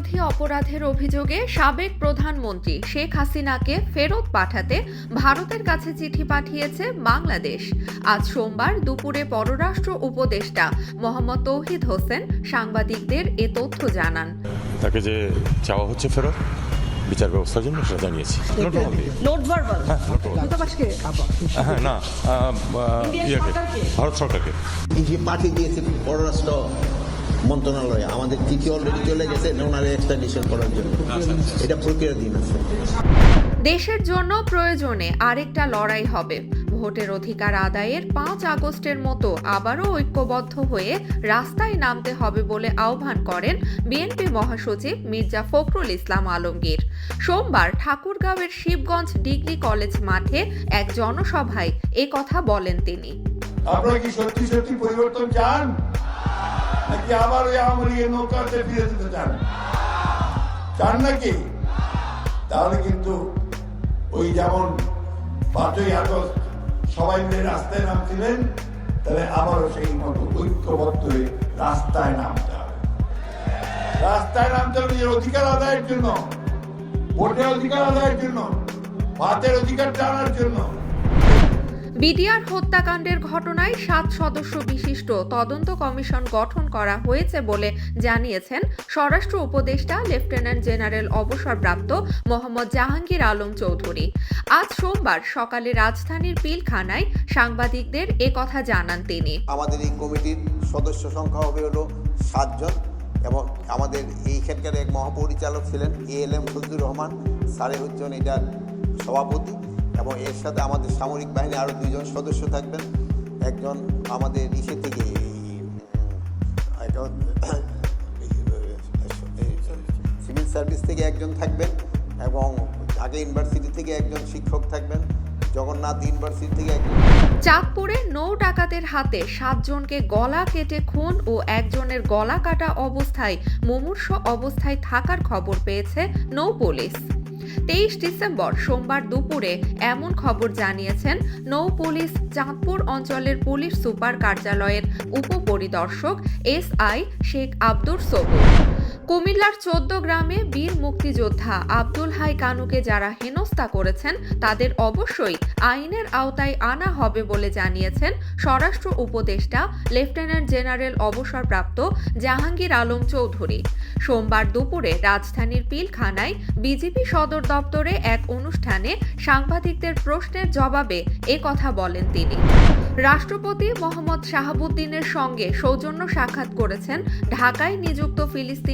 বিরোধী অপরাধের অভিযোগে সাবেক প্রধানমন্ত্রী শেখ হাসিনাকে ফেরত পাঠাতে ভারতের কাছে চিঠি পাঠিয়েছে বাংলাদেশ। আজ সোমবার দুপুরে পররাষ্ট্র উপদেষ্টা মোহাম্মদ তৌহিদ হোসেন সাংবাদিকদের এ তথ্য জানান। তাকে যে চাওয়া হচ্ছে ফেরত বিচার ব্যবস্থার জন্য সেটা জানিয়েছি। হ্যাঁ হ্যাঁ না ভারত সরকারকে। এই যে পাঠিয়ে দিয়েছে পররাষ্ট্র মন্ত্রণালয়ে আমাদের চিঠি অলরেডি চলে গেছে ওনার এক্সট্রাডিশন করার জন্য। এটা প্রক্রিয়াধীন আছে। দেশের জন্য প্রয়োজনে আরেকটা লড়াই হবে। ভোটের অধিকার আদায়ের পাঁচ আগস্টের মতো আবারও ঐক্যবদ্ধ হয়ে রাস্তায় নামতে হবে বলে আহ্বান করেন বিএনপি মহাসচিব মির্জা ফখরুল ইসলাম আলমগীর। সোমবার ঠাকুরগাঁওয়ের শিবগঞ্জ ডিগ্রি কলেজ মাঠে এক জনসভায় কথা বলেন তিনি। আপনারা কি সত্যি সত্যি পরিবর্তন চান? নাকি আবার ওই আওয়ামী লীগের নৌকাতে ফিরে যেতে চান? চান নাকি? তাহলে কিন্তু ওই যেমন পাঁচই আগস্ট সবাই মিলে রাস্তায় নামছিলেন, তাহলে আবারও সেই মতো ঐক্যবদ্ধ হয়ে রাস্তায় নামতে হবে। রাস্তায় নামতে হবে নিজের অধিকার আদায়ের জন্য, ভোটের অধিকার আদায়ের জন্য, ভাতের অধিকার জানার জন্য। বিডিআর হত্যাকাণ্ডের ঘটনায় সাত সদস্য বিশিষ্ট তদন্ত কমিশন গঠন করা হয়েছে বলে জানিয়েছেন স্বরাষ্ট্র উপদেষ্টা লেফটেন্যান্ট জেনারেল অবসরপ্রাপ্ত মোহাম্মদ জাহাঙ্গীর আলম চৌধুরী। আজ সোমবার সকালে রাজধানীর পিলখানায় সাংবাদিকদের কথা জানান তিনি। আমাদের এই কমিটির সদস্য সংখ্যা হবে হলো সাতজন এবং আমাদের এইখানকার এক মহাপরিচালক ছিলেন A L M Fazlur Rahman. স্যারে হচ্ছেন এটার সভাপতি। এবং এর সাথে আমাদের সামরিক বাহিনী আরও দুইজন সদস্য থাকবেন। একজন আমাদের ইসে থেকে সিভিল সার্ভিস থেকে একজন থাকবেন এবং ঢাকা ইউনিভার্সিটি থেকে একজন শিক্ষক থাকবেন। জগন্নাথ ইউনিভার্সিটি থেকে একজন চাঁদপুরে নৌ ডাকাতের হাতে সাতজনকে গলা কেটে খুন ও একজনের গলা কাটা অবস্থায় মুমূর্ষ অবস্থায় থাকার খবর পেয়েছে নৌ পুলিশ। তেইশ ডিসেম্বর সোমবার দুপুরে এমন খবর জানিয়েছেন নৌ পুলিশ চাঁদপুর অঞ্চলের পুলিশ সুপার কার্যালয়ের উপপরিদর্শক এস আই শেখ আব্দুর সবুর। কুমিল্লার চোদ্দ গ্রামে বীর মুক্তিযোদ্ধা আব্দুল হাই কানুকে যারা হেনস্থা করেছেন, তাদের অবশ্যই আইনের আওতায় আনা হবে বলে জানিয়েছেন স্বরাষ্ট্র উপদেষ্টা লেফটেন্যান্ট জেনারেল অবসরপ্রাপ্ত জাহাঙ্গীর আলম চৌধুরী। সোমবার দুপুরে রাজধানীর পিলখানায় বিজেপি সদর দপ্তরে এক অনুষ্ঠানে সাংবাদিকদের প্রশ্নের জবাবে এ কথা বলেন তিনি। রাষ্ট্রপতি মোহাম্মদ শাহাবুদ্দিনের সঙ্গে সৌজন্য সাক্ষাৎ করেছেন ঢাকায় নিযুক্ত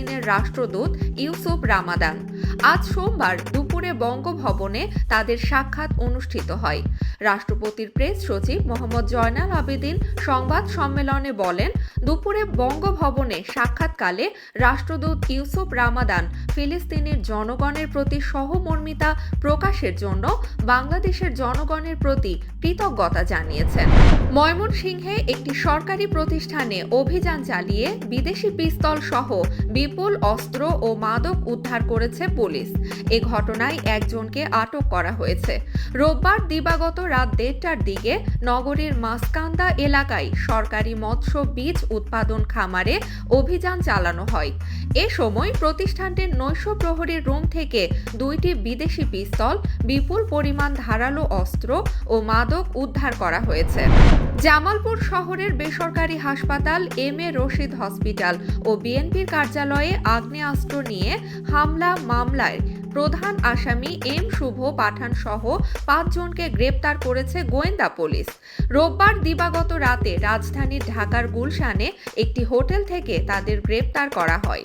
ফিলিস্তিনের রাষ্ট্রদূত ইউসুফ রামাদান। আজ সোমবার দুপুরে বঙ্গভবনে তাদের সাক্ষাৎ অনুষ্ঠিত হয়। রাষ্ট্রপতির প্রেস সচিব মোহাম্মদ জয়নাল আবেদিন সংবাদ সম্মেলনে বলেন, দুপুরে বঙ্গভবনে সাক্ষাৎকালে রাষ্ট্রদূত ইউসুফ রামাদান ফিলিস্তিনের জনগণের প্রতি সহমর্মিতা প্রকাশের জন্য বাংলাদেশের জনগণের প্রতি কৃতজ্ঞতা জানিয়েছেন। ময়মনসিংহে একটি সরকারি প্রতিষ্ঠানে অভিযান চালিয়ে বিদেশি পিস্তল সহ বিপুল অস্ত্র ও মাদক উদ্ধার করেছে পুলিশ। এ ঘটনায় একজনকে আটক করা হয়েছে। রোববার দিবাগত রাত দেড়টার দিকে নগরীর মাসকান্দা এলাকায় সরকারি মৎস্য বীজ উৎপাদন খামারে অভিযান চালানো হয়। এ সময় প্রতিষ্ঠানটির নৈশ প্রহরীর রুম থেকে দুইটি বিদেশি পিস্তল, বিপুল পরিমাণ ধারালো অস্ত্র ও মাদক উদ্ধার করা হয়েছে। জামালপুর শহরের বেসরকারি হাসপাতাল এম এ রশিদ হসপিটাল ও বিএনপির কার্যালয়ে আগ্নেয়াস্ত্র নিয়ে হামলা মামলায় প্রধান আসামি এম শুভ পাঠান সহ পাঁচজনকে গ্রেপ্তার করেছে গোয়েন্দা পুলিশ। রোববার দিবাগত রাতে রাজধানীর ঢাকার গুলশানে একটি হোটেল থেকে তাদের গ্রেপ্তার করা হয়।